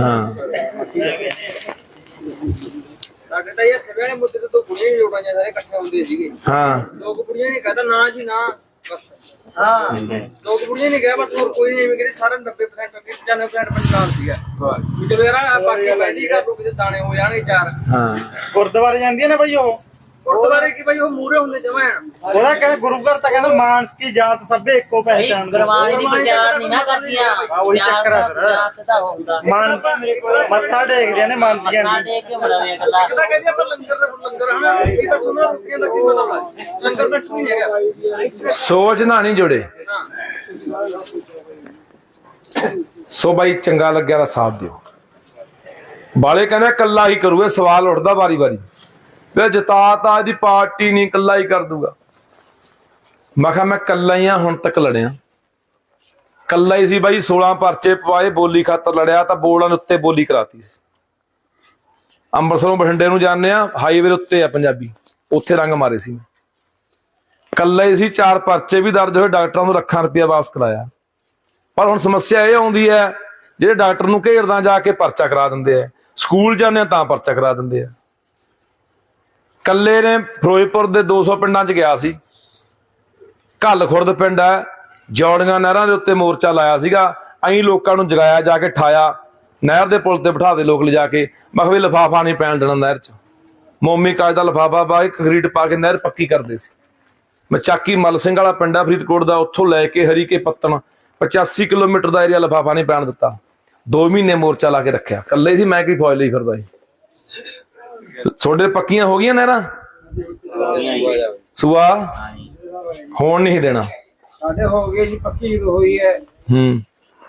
ਹਾਂ ਸਾਡੇ ਤਾਂ ਇਹ ਸਭਿਆਂ ਨੇ ਮੁੱਦੇ ਤੇ ਦੋ ਕੁੜੀਆਂ ਹੀ ਜੋੜਾਂ ਸਾਰੇ ਇਕੱਠੇ ਹੁੰਦੇ ਸੀਗੇ। ਹਾਂ। ਦੋ ਕੁ ਕੁੜੀਆਂ ਨੇ ਕਹਤਾ ਨਾ ਜੀ ਨਾ ਬਸ। ਹਾਂ। ਕੁੜੀਆਂ ਨੇ ਕਿਹਾ ਬਸ ਹੋਰ ਕੋਈ ਨਹੀਂ ਐਵੇਂ ਸਾਰਾ 90% ਅੱਗੇ 95% ਪੰਜਾਬ ਸੀਗਾ। ਵੀ ਚਲੋ ਯਾਰ ਆਹ ਬਾਕੀ ਕਿਤੇ ਦਾਣੇ ਹੋ ਜਾਣਗੇ ਚਾਰ। ਹਾਂ। ਗੁਰਦੁਆਰੇ ਜਾਂਦੀ ਹੈ ਨਾ ਬਈ ਉਹ? ਗੁਰਦੁਆਰੇ ਕੀ ਬਈ ਉਹ ਮੂਰੇ ਹੁੰਦੇ ਜਮਾਂ ਉਹਦਾ ਕਹਿੰਦਾ ਗੁਰੂ ਘਰ ਤਾਂ ਕਹਿੰਦਾ ਮਾਨਸ ਕੀ ਜਾਤ ਸਭੇ ਇੱਕੋ ਪਹਿਚਾਨ ਗੁਰਬਾਣੀ ਦੀ ਵਿਚਾਰ ਨਹੀਂ ਨਾ ਕਰਦੀਆਂ। ਹਾਂ, ਉਹੀ ਚੱਕਰ ਆ ਫਿਰ। ਜਾਤ ਦਾ ਹੁੰਦਾ। ਮਨ ਮੱਥਾ ਟੇਕਦੇ ਨੇ ਮੰਨਦੀਆਂ ਨਾ ਨਹੀਂ ਦੇ ਕੇ ਮਰਵੇ ਗੱਲਾਂ। ਕਿਹਦਾ ਕਹਿੰਦੇ ਆਪਾਂ ਲੰਗਰ ਦਾ ਲੰਗਰ ਹਨਾ ਇਹ ਤਾਂ ਸੁਣਾ ਰੁਸੀਆਂ ਦਾ ਕੀ ਮਤਲਬ ਹੈ ਲੰਗਰ ਦਾ ਕੀ ਹੈਗਾ। ਸੋਚ ਨਾ ਨਹੀਂ ਜੁੜੇ। ਸੋ ਬਾਈ ਚੰਗਾ ਲੱਗਿਆ ਤਾਂ ਸਾਥ ਦਿਓ। ਬਾਲੇ ਕਹਿੰਦੇ ਕੱਲਾ ਹੀ ਕਰੂ ਇਹ ਸਵਾਲ ਉੱਠਦਾ ਵਾਰੀ ਵਾਰੀ ਵੇ ਜਿਤਾ ਤਾਂ ਇਹਦੀ ਪਾਰਟੀ ਨਹੀਂ, ਇਕੱਲਾ ਹੀ ਕਰ ਦੂਗਾ। ਮੈਂ ਕਿਹਾ ਮੈਂ ਇਕੱਲਾ ਹੀ ਆ, ਹੁਣ ਤੱਕ ਲੜਿਆ। ਇਕੱਲਾ ਹੀ ਸੀ ਬਾਈ 16 ਪਰਚੇ ਪਵਾਏ, ਬੋਲੀ ਖਾਤਰ ਲੜਿਆ, ਤਾਂ ਬੋਲਾਂ ਦੇ ਉੱਤੇ ਬੋਲੀ ਕਰਾਤੀ ਸੀ। ਅੰਮ੍ਰਿਤਸਰੋਂ ਬਠਿੰਡੇ ਨੂੰ ਜਾਂਦੇ ਆ ਹਾਈਵੇ ਉੱਤੇ ਆ ਪੰਜਾਬੀ। ਉੱਥੇ ਰੰਗ ਮਾਰੇ ਸੀ ਮੈਂ। ਕੱਲਾ ਹੀ ਸੀ, ਚਾਰ ਪਰਚੇ ਵੀ ਦਰਜ ਹੋਏ, ਡਾਕਟਰਾਂ ਨੂੰ ਲੱਖਾਂ ਰੁਪਇਆ ਵਾਪਸ ਕਰਾਇਆ। ਪਰ ਹੁਣ ਸਮੱਸਿਆ ਇਹ ਆਉਂਦੀ ਹੈ, ਜਿਹੜੇ ਡਾਕਟਰ ਨੂੰ ਘੇਰਦਾ, ਜਾ ਕੇ ਪਰਚਾ ਕਰਾ ਦਿੰਦੇ ਆ। ਸਕੂਲ ਜਾਂਦੇ ਆ, ਤਾਂ ਪਰਚਾ ਕਰਾ ਦਿੰਦੇ ਆ। ਕੱਲੇ ਨੇ ਫਿਰੋਜ਼ਪੁਰ ਦੇ 200 ਪਿੰਡਾਂ 'ਚ ਗਿਆ ਸੀ। ਘੱਲ ਖੁਰਦ ਪਿੰਡ ਹੈ, ਜੌੜੀਆਂ ਨਹਿਰਾਂ ਦੇ ਉੱਤੇ ਮੋਰਚਾ ਲਾਇਆ ਸੀਗਾ। ਐਂ ਲੋਕਾਂ ਨੂੰ ਜਗਾਇਆ ਜਾ ਕੇ, ਠਾਇਆ। ਨਹਿਰ ਦੇ ਪੁਲ ਤੇ ਬਿਠਾ ਦੇ ਲੋਕ ਲਿਜਾ ਕੇ। ਮੈਂ ਕਿਹਾ ਵੀ ਲਫਾਫਾ ਨਹੀਂ ਪੈਣ ਦੇਣਾ ਨਹਿਰ 'ਚ। ਮੋਮੀ ਕਾਜ ਦਾ ਲਫਾਫਾ ਪਾ ਕੇ ਕੰਕਰੀਟ ਪਾ ਕੇ ਨਹਿਰ ਪੱਕੀ ਕਰਦੇ ਸੀ। ਮੈਂ ਚਾਕੀ ਮਲ ਸਿੰਘ ਵਾਲਾ ਪਿੰਡ ਆ ਫਰੀਦਕੋਟ ਦਾ, ਉੱਥੋਂ ਲੈ ਕੇ ਹਰੀ ਕੇ ਪੱਤਣ। 85 ਕਿਲੋਮੀਟਰ ਦਾ ਏਰੀਆ ਲਫਾਫਾ ਨਹੀਂ ਪੈਣ ਦਿੱਤਾ। 2 ਮਹੀਨੇ ਮੋਰਚਾ ਲਾ ਕੇ ਰੱਖਿਆ। ਕੱਲੇ ਸੀ, ਮੈਂ ਕੀ ਫੌਜ ਲਈ ਫਿਰਦਾ ਸੀ। ਤੁਹਾਡੇ ਪੱਕੀਆਂ ਹੋ ਗਈਆਂ ਨਹਿਰਾਂ? ਸੁਆ? ਹੋਣ ਨਹੀਂ ਦੇਣਾ। ਸਾਡੇ ਹੋ ਗਏ ਜੀ ਪੱਕੀ ਜਦੋਂ ਹੋਈ ਹੈ। ਹੂੰ।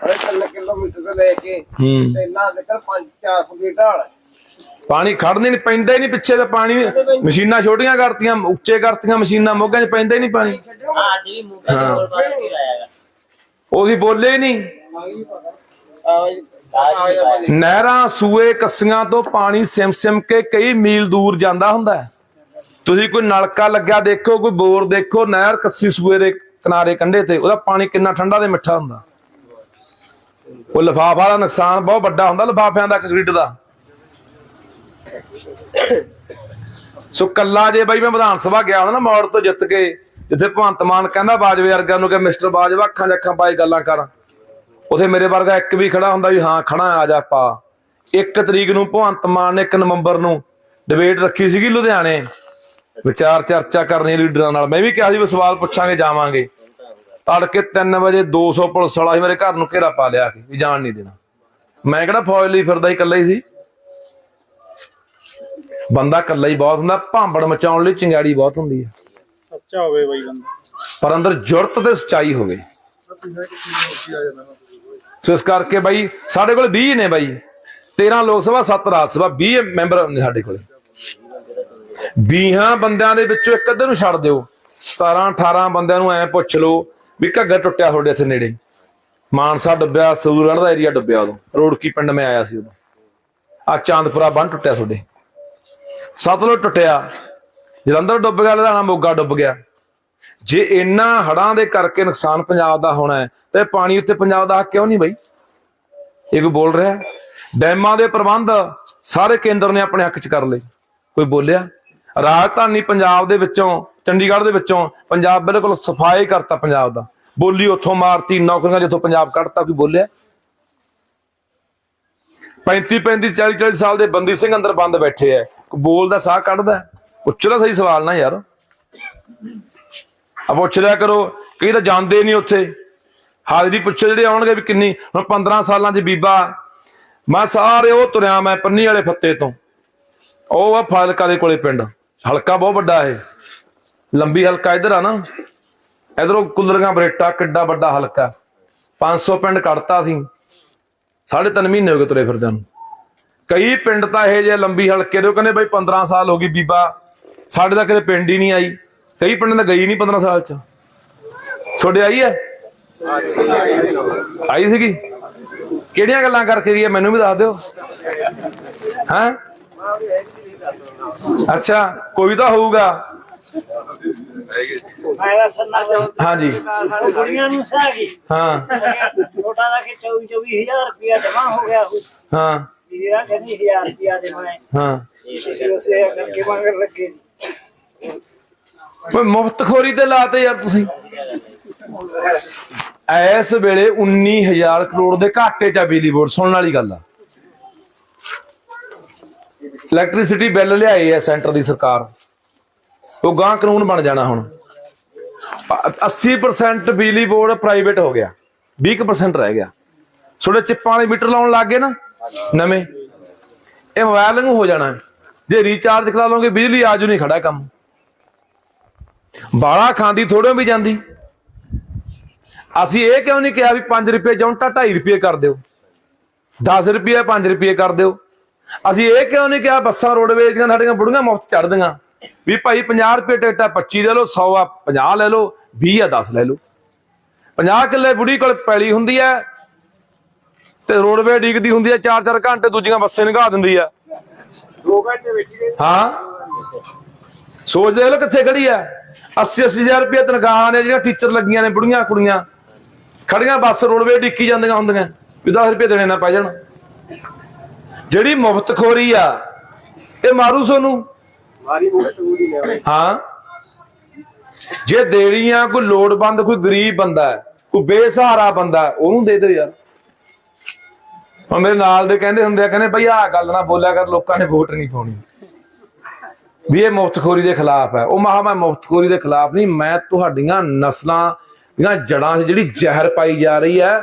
ਅਰੇ 3 ਕਿਲੋਮੀਟਰ ਤੋਂ ਲੈ ਕੇ ਹੂੰ। ਤੇ ਨਾ ਨਿਕਲ 5 4 ਫੁੱਟ ਢਾਲ। ਪਾਣੀ ਖੜਨੇ ਨਹੀਂ ਪੈਂਦਾ ਹੀ ਨਹੀਂ ਪਿੱਛੇ ਤੇ ਪਾਣੀ ਮਸ਼ੀਨਾਂ ਛੋਟੀਆਂ ਕਰਤੀਆਂ ਉੱਚੇ ਕਰਤੀਆਂ ਮਸ਼ੀਨਾਂ ਮੋਗਾਂ 'ਚ ਪੈਂਦਾ ਹੀ ਨਹੀਂ ਪਾਣੀ। ਅੱਜ ਵੀ ਤੇ ਹੋਰ ਆਏਗਾ ਉਹਦੀ ਬੋਲੇ ਨਹੀਂ। ਨਹਿਰਾਂ, ਸੂਏ, ਕੱਸੀਆਂ ਤੋਂ ਪਾਣੀ ਸਿਮ ਸਿਮ ਕੇ ਕਈ ਮੀਲ ਦੂਰ ਜਾਂਦਾ ਹੁੰਦਾ ਹੈ। ਤੁਸੀਂ ਕੋਈ ਨਲਕਾ ਲੱਗਿਆ ਦੇਖੋ, ਕੋਈ ਬੋਰ ਦੇਖੋ, ਨਹਿਰ, ਕੱਸੀ, ਸੂਏ ਦੇ ਕਿਨਾਰੇ, ਕੰਢੇ ਤੇ, ਉਹਦਾ ਪਾਣੀ ਕਿੰਨਾ ਠੰਡਾ ਤੇ ਮਿੱਠਾ ਹੁੰਦਾ। ਉਹ ਲਿਫਾਫਾ ਦਾ ਨੁਕਸਾਨ ਬਹੁਤ ਵੱਡਾ ਹੁੰਦਾ, ਲਿਫਾਫਿਆਂ ਦਾ ਕੰਕਰੀਟ ਦਾ। ਸੋ ਕੱਲਾ ਜੇ ਬਾਈ ਮੈਂ ਵਿਧਾਨ ਸਭਾ ਗਿਆ ਹੁੰਦਾ ਨਾ, ਮੌੜ ਤੋਂ ਜਿੱਤ ਕੇ, ਜਿੱਥੇ ਭਗਵੰਤ ਮਾਨ ਕਹਿੰਦਾ, ਬਾਜਵੇ ਵਰਗਾ ਨੂੰ ਕਿ ਮਿਸਟਰ ਬਾਜਵਾ ਅੱਖਾਂ 'ਚ ਅੱਖਾਂ ਪਾਈ ਗੱਲਾਂ ਕਰ। ਉਥੇ ਮੇਰੇ ਵਰਗਾ ਇੱਕ ਵੀ ਖੜਾ ਹੁੰਦਾ ਵੀ ਹਾਂ ਖੜਾ ਆ ਜਾ ਪਾ। ਇੱਕ ਤਰੀਕ ਨੂੰ ਭਗਵੰਤ ਮਾਨ ਨੇ 1 ਨਵੰਬਰ ਨੂੰ ਡਿਬੇਟ ਰੱਖੀ ਸੀਗੀ ਲੁਧਿਆਣੇ। ਵਿਚਾਰ ਚਰਚਾ ਕਰਨੀ ਲੀਡਰਾਂ ਨਾਲ। ਮੈਂ ਵੀ ਕਿਹਾ ਸੀ ਵੀ ਸਵਾਲ ਪੁੱਛਾਂਗੇ ਜਾਵਾਂਗੇ। ਤੜਕੇ 3 ਵਜੇ 200 ਪੁਲਿਸ ਵਾਲਾ ਸੀ ਮੇਰੇ ਘਰ ਨੂੰ ਘੇਰਾ ਪਾ ਲਿਆ ਕੇ ਵੀ ਜਾਣ ਨਹੀਂ ਦੇਣਾ। ਮੈਂ ਕਿਹੜਾ ਫੌਜ ਲਈ ਫਿਰਦਾ ਹੀ ਇਕੱਲਾ ਹੀ ਸੀ? ਬੰਦਾ ਇਕੱਲਾ ਹੀ ਬਹੁਤ ਹੁੰਦਾ ਭਾਂਬੜ ਮਚਾਉਣ ਲਈ ਚਿੰਗਾੜੀ ਬਹੁਤ ਹੁੰਦੀ ਹੈ। ਸੱਚਾ ਹੋਵੇ ਬਾਈ ਬੰਦਾ। ਪਰ ਅੰਦਰ ਜੁਰਤ ਤੇ ਸਚਾਈ ਹੋਵੇ। ਸੋ ਇਸ ਕਰਕੇ ਬਾਈ, ਸਾਡੇ ਕੋਲ 20 ਨੇ ਬਾਈ। 13 ਲੋਕ ਸਭਾ 7 ਰਾਜ ਸਭਾ 20 ਮੈਂਬਰ ਨੇ ਸਾਡੇ ਕੋਲੇ। 20 ਬੰਦਿਆਂ ਦੇ ਵਿੱਚੋਂ ਇੱਕ ਅੱਧੇ ਨੂੰ ਛੱਡ ਦਿਓ। 17 18 ਬੰਦਿਆਂ ਨੂੰ ਐ ਪੁੱਛ ਲਓ ਵੀ ਘੱਗਰ ਟੁੱਟਿਆ ਤੁਹਾਡੇ ਇੱਥੇ ਨੇੜੇ। ਮਾਨਸਾ ਡੁੱਬਿਆ, ਸੂਰਗੜ੍ਹ ਦਾ ਏਰੀਆ ਡੁੱਬਿਆ ਉਦੋਂ। ਰੋੜਕੀ ਪਿੰਡ ਮੈਂ ਆਇਆ ਸੀ ਉਦੋਂ। ਆ ਚਾਂਦਪੁਰਾ ਬੰਨ ਟੁੱਟਿਆ ਤੁਹਾਡੇ। ਸਤਲੁਜ ਟੁੱਟਿਆ। ਜਲੰਧਰ ਡੁੱਬ ਗਿਆ, ਲੁਧਿਆਣਾ ਮੋਗਾ ਡੁੱਬ ਗਿਆ। ਜੇ ਇੰਨਾ ਹੜਾਂ ਦੇ ਕਰਕੇ ਨੁਕਸਾਨ ਪੰਜਾਬ ਦਾ ਹੋਣਾ ਹੈ, ਤੇ ਪਾਣੀ ਉੱਤੇ ਪੰਜਾਬ ਦਾ ਹੱਕ ਕਿਉਂ ਨਹੀਂ ਬਈ? ਇਹ ਕੋਈ ਬੋਲ ਰਿਹਾ ਡੈਮਾਂ ਦੇ ਪ੍ਰਬੰਧ ਸਾਰੇ ਕੇਂਦਰ ਨੇ ਆਪਣੇ ਹੱਕ 'ਚ ਕਰ ਲਏ। ਕੋਈ ਬੋਲਿਆ? ਰਾਜਧਾਨੀ ਪੰਜਾਬ ਦੇ ਵਿੱਚੋਂ, ਚੰਡੀਗੜ੍ਹ ਦੇ ਵਿੱਚੋਂ ਪੰਜਾਬ ਬਿਲਕੁਲ ਸਫ਼ਾਈ ਕਰਤਾ ਪੰਜਾਬ ਦਾ। ਬੋਲੀ ਉੱਥੋਂ ਮਾਰਤੀ, ਨੌਕਰੀਆਂ ਜਿੱਥੋਂ ਪੰਜਾਬ ਕੱਢਤਾ, ਕੋਈ ਬੋਲਿਆ? 35 35 40 40 ਸਾਲ ਦੇ ਬੰਦੀ ਸਿੰਘ ਅੰਦਰ ਬੰਦ ਬੈਠੇ ਐ ਬੋਲਦਾ ਸਾਹ ਕੱਢਦਾ? ਪੁੱਛ ਲੈ ਸਹੀ ਸਵਾਲ ਨਾ ਯਾਰ। ਆ ਪੁੱਛ ਲਿਆ ਕਰੋ, ਕਈ ਤਾਂ ਜਾਂਦੇ ਨਹੀਂ ਉੱਥੇ। ਹਾਜ਼ਰੀ ਪੁੱਛੋ ਜਿਹੜੇ ਆਉਣਗੇ ਵੀ ਕਿੰਨੀ, ਹੁਣ 15 ਸਾਲਾਂ 'ਚ ਬੀਬਾ, ਮੈਂ ਸਾਰੇ ਉਹ ਤੁਰਿਆ ਮੈਂ ਪੰਨੀ ਵਾਲੇ ਫੱਤੇ ਤੋਂ। ਉਹ ਆ ਫਾਲਕਾ ਦੇ ਕੋਲੇ ਪਿੰਡ। ਹਲਕਾ ਬਹੁਤ ਵੱਡਾ ਇਹ। ਲੰਬੀ ਹਲਕਾ ਇਧਰ ਆ ਨਾ। ਇਧਰੋਂ ਕੁਲਰਗਾ ਬਰੇਟਾ, ਕਿੱਡਾ ਵੱਡਾ ਹਲਕਾ। 500 ਪਿੰਡ ਕੱਢਤਾ ਸੀ। ਸਾਢੇ ਤਿੰਨ ਮਹੀਨੇ ਹੋ ਗਏ ਤੁਰੇ ਫਿਰਦਿਆਂ ਨੂੰ। ਕਈ ਪਿੰਡ ਤਾਂ ਇਹ ਜੇ ਲੰਬੀ ਹਲਕੇ ਦੇ, ਉਹ ਕਹਿੰਦੇ ਬਈ 15 ਸਾਲ ਹੋ ਗਈ ਬੀਬਾ। ਸਾਡੇ ਤਾਂ ਕਦੇ ਪਿੰਡ ਹੀ ਨਹੀਂ ਆਈ। ਕਈ ਪਿੰਡਾਂ ਤਾਂ ਗਈ ਨਹੀਂ 15 ਸਾਲ ਚ। ਤੁਹਾਡੇ ਆਈ ਹੈ? ਆਈ ਸੀਗੀ? ਕਿਹੜੀਆਂ ਗੱਲਾਂ ਕਰਕੇ ਗਈ ਹੈ? ਮੈਨੂੰ ਵੀ ਦੱਸ ਦਿਓ। ਹਾਂ? ਅੱਛਾ ਕੋਈ ਤਾਂ ਹੋਊਗਾ। ਹਾਂਜੀ। ਕੁੜੀਆਂ ਨੂੰ ਸਾਗੀ ਹਾਂ। ਛੋਟਾ ਦਾ ਕਿ 24 24000 ਰੁਪਇਆ ਜਮਾ ਹੋ। ਗਿਆ ਹਾਂ ਵੀਰਾ ਕਹਿੰਦੀ 1000 ਰੁਪਇਆ ਦੇ ਮੈਂ ਹਾਂ ਤੇ ਉਸੇ ਕਰਕੇ ਮੰਗਣ ਲੱਗੇ ਓਏ ਮੁਫਤ ਤੇ ਲਾਤੇ ਯਾਰ ਤੁਸੀਂ। ਐਸ ਵੇਲੇ 19000 ਕਰੋੜ ਦੇ ਘਾਟੇ ਚ ਆ ਬਿਜਲੀ ਬੋਰਡ, ਸੁਣਨ ਵਾਲੀ ਗੱਲ ਆ। ਇਲੈਕਟ੍ਰਿਸਿਟੀ ਬਿੱਲ ਲਿਆਏ ਹੈ ਸੈਂਟਰ ਦੀ ਸਰਕਾਰ। ਉਹ ਗਾਂ ਕਾਨੂੰਨ ਬਣ ਜਾਣਾ ਹੁਣ। ਅ- 80% ਬਿਜਲੀ ਬੋਰਡ ਪ੍ਰਾਈਵੇਟ ਹੋ ਗਿਆ। 20% ਰਹਿ ਗਿਆ। ਥੋੜੇ ਚਿੱਪਾਂ ਵਾਲੇ ਮੀਟਰ ਲਾਉਣ ਲੱਗ ਗਏ ਨਾ, ਨਵੇਂ। ਇਹ ਮੋਬਾਈਲ ਨੂੰ ਹੋ ਜਾਣਾ। ਜੇ ਰੀਚਾਰਜ ਕਰਾ ਲਓਗੇ, ਬਿਜਲੀ ਆਜੂ ਨਹੀਂ ਖੜਾ ਕੰਮ। ਬਾਲਾ ਖਾਂਦੀ ਥੋੜੋਂ ਵੀ ਜਾਂਦੀ। ਅਸੀਂ ਇਹ ਕਿਉਂ ਨਹੀਂ ਕਿਹਾ ਵੀ 5 ਰੁਪਏ ਜੌਂਟਾ 2.5 ਰੁਪਏ ਕਰ ਦਿਓ। 10 ਰੁਪਏ 5 ਰੁਪਏ ਕਰ ਦਿਓ। ਅਸੀਂ ਇਹ ਕਿਉਂ ਨਹੀਂ ਕਿਹਾ ਬੱਸਾਂ ਰੋਡਵੇਜ਼ ਦੀਆਂ ਸਾਡੀਆਂ ਬੁੜੀਆਂ ਮੁਫਤ ਚੜ੍ਹਦੀਆਂ। ਵੀ ਭਾਈ 50 ਰੁਪਏ ਟਿਕਟਾਂ 25 ਲੈ ਲਓ 100 ਆ 50 ਲੈ ਲਓ 20 ਆ 10 ਲੈ ਲਓ। 50 ਕਿੱਲੇ ਬੁੜੀ ਕੋਲ ਪੈਲੀ ਹੁੰਦੀ ਹੈ ਤੇ ਰੋਡਵੇ ਡੀਕਦੀ ਹੁੰਦੀ ਹੈ 4-4 ਘੰਟੇ ਦੂਜੀਆਂ ਬੱਸੇ ਨਿਗਾਹ ਦਿੰਦੀ ਆ। ਹਾਂ। ਸੋਚ ਦੇ ਲੋ ਕਿੱਥੇ ਖੜੀ ਆ 80 80000 ਰੁਪਏ ਤਨਖਾਹਾਂ ਨੇ ਜਿਹੜੀਆਂ ਟੀਚਰ ਲੱਗੀਆਂ ਨੇ ਬੁੜੀਆਂ ਕੁੜੀਆਂ। ਖੜੀਆਂ ਬੱਸ ਰੋਡਵੇ ਡਿੱਕੀ ਜਾਂਦੀਆਂ ਹੁੰਦੀਆਂ। ਵੀ 10 ਰੁਪਏ ਦੇਣੇ ਨਾ ਪੈ ਜਾਣ। ਜਿਹੜੀ ਮੁਫਤ ਖੋਰੀ ਆ ਇਹ ਮਾਰੂ ਸੋਨੂੰ? ਮਾਰੀ ਮੁਕਤ ਪੂਰੀ ਨੇ ਹਾਂ। ਜੇ ਦੇਣੀਆਂ ਕੋਈ ਲੋੜਵੰਦ ਕੋਈ ਗਰੀਬ ਬੰਦਾ ਹੈ ਕੋਈ ਬੇਸਹਾਰਾ ਬੰਦਾ ਉਹਨੂੰ ਦੇ ਦਿਓ ਯਾਰ। ਉਹ ਮੇਰੇ ਨਾਲ ਦੇ ਕਹਿੰਦੇ ਹੁੰਦੇ ਆ ਕਹਿੰਦੇ ਭਈ ਆਹ ਗੱਲ ਨਾ ਬੋਲਿਆ ਕਰ ਲੋਕਾਂ ਨੇ ਵੋਟ ਨਹੀਂ ਪਾਉਣੀ। ਵੀ ਇਹ ਮੁਫਤਖੋਰੀ ਦੇ ਖਿਲਾਫ ਹੈ। ਉਹ ਮਹਾ ਮੈਂ ਮੁਫਤਖੋਰੀ ਦੇ ਖਿਲਾਫ ਨਹੀਂ, ਮੈਂ ਤੁਹਾਡੀਆਂ ਨਸਲਾਂ ਦੀਆਂ ਜੜਾਂ 'ਚ ਜਿਹੜੀ ਜ਼ਹਿਰ ਪਾਈ ਜਾ ਰਹੀ ਹੈ,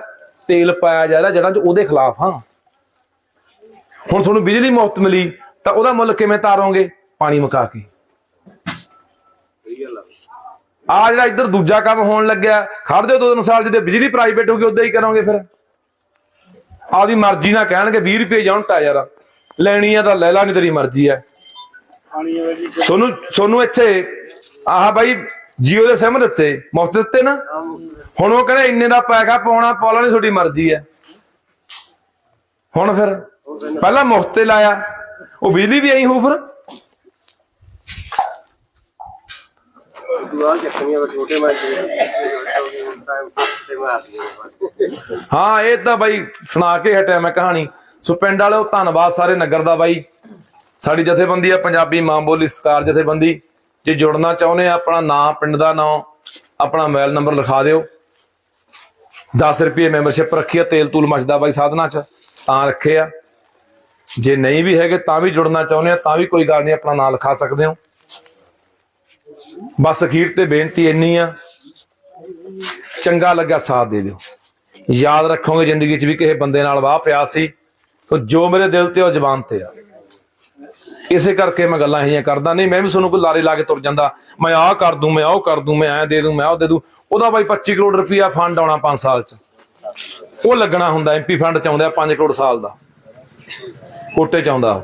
ਤੇਲ ਪਾਇਆ ਜਾ ਰਿਹਾ ਜੜਾਂ 'ਚ, ਉਹਦੇ ਖਿਲਾਫ ਹਾਂ। ਹੁਣ ਤੁਹਾਨੂੰ ਬਿਜਲੀ ਮੁਫਤ ਮਿਲੀ, ਤਾਂ ਉਹਦਾ ਮੁੱਲ ਕਿਵੇਂ ਤਾਰੋਗੇ? ਪਾਣੀ ਮੁਕਾ ਕੇ। ਆ ਜਿਹੜਾ ਇੱਧਰ ਦੂਜਾ ਕੰਮ ਹੋਣ ਲੱਗਿਆ, ਖੜ ਦਿਓ ਦੋ ਤਿੰਨ ਸਾਲ ਜਿਹਦੇ ਬਿਜਲੀ ਪ੍ਰਾਈਵੇਟ ਹੋ ਗਈ ਉਦਾਂ ਹੀ ਕਰੋਗੇ ਫਿਰ। ਆਪਦੀ ਮਰਜ਼ੀ ਨਾਲ ਕਹਿਣਗੇ 20 ਰੁਪਏ ਯੂਨਿਟ ਆ ਯਾਰ। ਲੈਣੀ ਆ ਤਾਂ ਲੈ ਲਾ, ਨਹੀਂ ਤੇਰੀ ਮਰਜ਼ੀ ਆ ਸੋਨੂੰ ਸੋਨੂੰ ਇੱਥੇ ਆਹ ਬਾਈ ਜੀਓ ਦੇ ਸਿਮ ਦਿੱਤੇ ਮੁਫਤ ਦਿੱਤੇ ਨਾ? ਹੁਣ ਉਹ ਕਹਿੰਦੇ ਇੰਨੇ ਦਾ ਪੈਸਾ ਪਾਉਣਾ ਪਾਉਣਾ ਨਹੀਂ ਤੁਹਾਡੀ ਮਰਜ਼ੀ ਹੈ। ਹੁਣ ਫਿਰ ਪਹਿਲਾਂ ਮੁਫਤ ਤੇ ਲਾਇਆ ਉਹ ਬਿਜਲੀ ਵੀ ਐਂ ਹੋ ਫਿਰ? ਹਾਂ ਇਹ ਤਾਂ ਬਾਈ ਸੁਣਾ ਕੇ ਹਟਿਆ ਮੈਂ ਕਹਾਣੀ। ਸੋ ਪਿੰਡ ਵਾਲਿਓ ਧੰਨਵਾਦ ਸਾਰੇ ਨਗਰ ਦਾ ਬਾਈ। ਸਾਡੀ ਜਥੇਬੰਦੀ ਆ, ਪੰਜਾਬੀ ਮਾਂ ਬੋਲੀ ਸਤਕਾਰ ਜਥੇਬੰਦੀ। ਜੇ ਜੁੜਨਾ ਚਾਹੁੰਦੇ ਆ, ਆਪਣਾ ਨਾਮ, ਪਿੰਡ ਦਾ ਨਾਮ, ਆਪਣਾ ਮੋਬਾਈਲ ਨੰਬਰ ਲਿਖਾ ਦਿਓ। 10 ਰੁਪਏ ਮੈਂਬਰਸ਼ਿਪ ਰੱਖੀ ਆ, ਤੇਲ ਤੂਲ ਮਚਦਾ ਬਾਈ ਸਾਧਨਾ ਚ, ਤਾਂ ਰੱਖੇ ਆ। ਜੇ ਨਹੀਂ ਵੀ ਹੈਗੇ, ਤਾਂ ਵੀ ਜੁੜਨਾ ਚਾਹੁੰਦੇ ਆ, ਤਾਂ ਵੀ ਕੋਈ ਗੱਲ ਨਹੀਂ, ਆਪਣਾ ਨਾਮ ਲਿਖਾ ਸਕਦੇ ਹੋ। ਬਸ ਅਖੀਰ ਤੇ ਬੇਨਤੀ ਇੰਨੀ ਆ, ਚੰਗਾ ਲੱਗਾ ਸਾਥ ਦੇ ਦਿਓ। ਯਾਦ ਰੱਖੋਗੇ ਜ਼ਿੰਦਗੀ 'ਚ ਵੀ ਕਿਸੇ ਬੰਦੇ ਨਾਲ ਵਾਹ ਪਿਆ ਸੀ ਜੋ ਮੇਰੇ ਦਿਲ ਤੇ ਉਹ ਜ਼ਬਾਨ ਤੇ ਆ। ਇਸੇ ਕਰਕੇ ਮੈਂ ਗੱਲਾਂ ਇਹੀਆਂ ਕਰਦਾ, ਨਹੀਂ ਮੈਂ ਵੀ ਤੁਹਾਨੂੰ ਕੋਈ ਲਾਰੇ ਲਾ ਕੇ ਤੁਰ ਜਾਂਦਾ, ਮੈਂ ਆਹ ਕਰ ਦੂੰ, ਮੈਂ ਉਹ ਕਰ ਦੂੰ, ਮੈਂ ਐਂ ਦੇ ਦੂੰ, ਮੈਂ ਉਹ ਦੇ ਦੂੰ, ਉਹਦਾ ਬਾਈ 25 ਕਰੋੜ ਰੁਪਇਆ ਫੰਡ ਆਉਣਾ 5 ਸਾਲ 'ਚ। ਉਹ ਲੱਗਣਾ ਹੁੰਦਾ ਐਮਪੀ ਫੰਡ ਚ ਆਉਂਦਾ 5 ਕਰੋੜ ਸਾਲ ਦਾ। ਕੋਟੇ ਚ ਆਉਂਦਾ ਉਹ।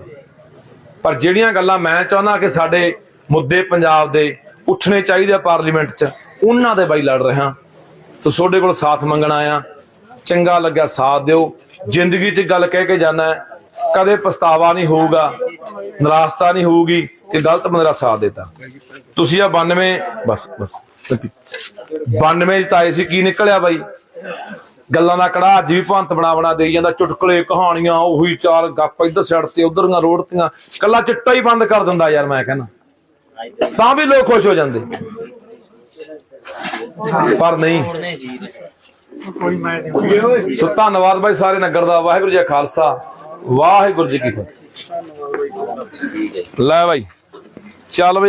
ਪਰ ਜਿਹੜੀਆਂ ਗੱਲਾਂ ਮੈਂ ਚਾਹੁੰਦਾ ਕਿ ਸਾਡੇ ਮੁੱਦੇ ਪੰਜਾਬ ਦੇ ਉੱਠਣੇ ਚਾਹੀਦੇ ਆ ਪਾਰਲੀਮੈਂਟ 'ਚ, ਉਹਨਾਂ ਦੇ ਬਾਈ ਲੜ ਰਿਹਾ। ਸੋ ਤੁਹਾਡੇ ਕੋਲ ਸਾਥ ਮੰਗਣਾ ਆ ਚੰਗਾ ਲੱਗਿਆ ਸਾਥ ਦਿਓ। ਜ਼ਿੰਦਗੀ 'ਚ ਗੱਲ ਕਹਿ ਕੇ ਜਾਣਾ ਕਦੇ ਪਛਤਾਵਾ ਨਹੀਂ ਹੋਊਗਾ। ਨਿਰਾਸ਼ਤਾ ਨਹੀਂ ਹੋਊਗੀ ਕਿ ਗਲਤ ਬੰਦੇ ਦਾ ਸਾਥ ਦਿੱਤਾ। ਤੁਸੀਂ ਆ 92 ਬਸ ਬਸ 92 ਚ ਤਾਂ ਸੀ ਕੀ ਨਿਕਲਿਆ ਬਾਈ? ਗੱਲਾਂ ਦਾ ਕੜਾ ਅੱਜ ਵੀ ਭੰਤ ਬਣਾ ਬਣਾ ਦੇਈ ਜਾਂਦਾ, ਚੁਟਕਲੇ, ਕਹਾਣੀਆਂ, ਉਹੀ ਚਾਰ ਗੱਪ ਇੱਧਰ ਛੱਡ ਤੇ ਉਧਰਆਂ ਰੋੜਤੀਆਂ ਕੱਲਾ ਚਿੱਟਾ ਹੀ ਬੰਦ ਕਰ ਦਿੰਦਾ ਯਾਰ ਮੈਂ ਕਹਿੰਦਾ। ਤਾਂ ਵੀ ਲੋਕ ਖੁਸ਼ ਹੋ ਜਾਂਦੇ। ਪਰ ਨਹੀਂ। ਸੋ ਧੰਨਵਾਦ ਬਾਈ ਸਾਰੇ ਨਗਰ ਦਾ, ਵਾਹਿਗੁਰੂ ਜੀ ਖਾਲਸਾ, ਵਾਹਿਗੁਰੂ ਜੀ ਕੀ ਫਤਿਹ। ਲੈ ਬਾਈ ਚੱਲ ਬਈ।